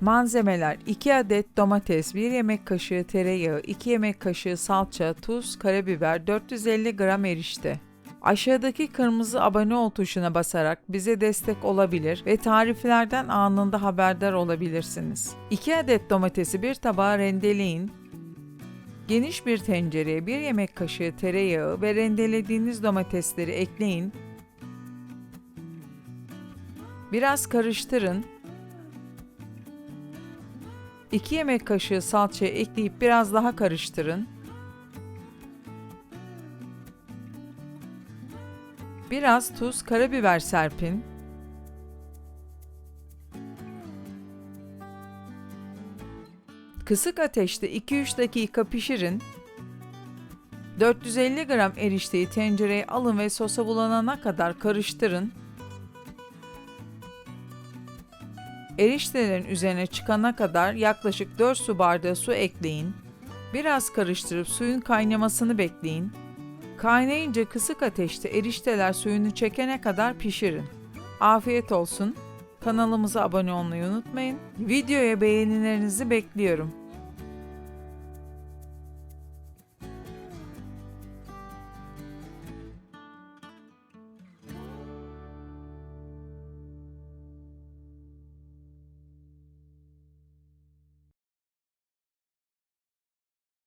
Malzemeler 2 adet domates, 1 yemek kaşığı tereyağı, 2 yemek kaşığı salça, tuz, karabiber, 450 gram erişte. Aşağıdaki kırmızı abone ol tuşuna basarak bize destek olabilir ve tariflerden anında haberdar olabilirsiniz. 2 adet domatesi bir tabağa rendeleyin. Geniş bir tencereye 1 yemek kaşığı tereyağı ve rendelediğiniz domatesleri ekleyin. Biraz karıştırın. 2 yemek kaşığı salçayı ekleyip biraz daha karıştırın. Biraz tuz, karabiber serpin. Kısık ateşte 2-3 dakika pişirin. 450 gram erişteyi tencereye alın ve sosa bulanana kadar karıştırın. Eriştelerin üzerine çıkana kadar yaklaşık 4 su bardağı su ekleyin. Biraz karıştırıp suyun kaynamasını bekleyin. Kaynayınca kısık ateşte erişteler suyunu çekene kadar pişirin. Afiyet olsun. Kanalımıza abone olmayı unutmayın. Videoya beğenilerinizi bekliyorum.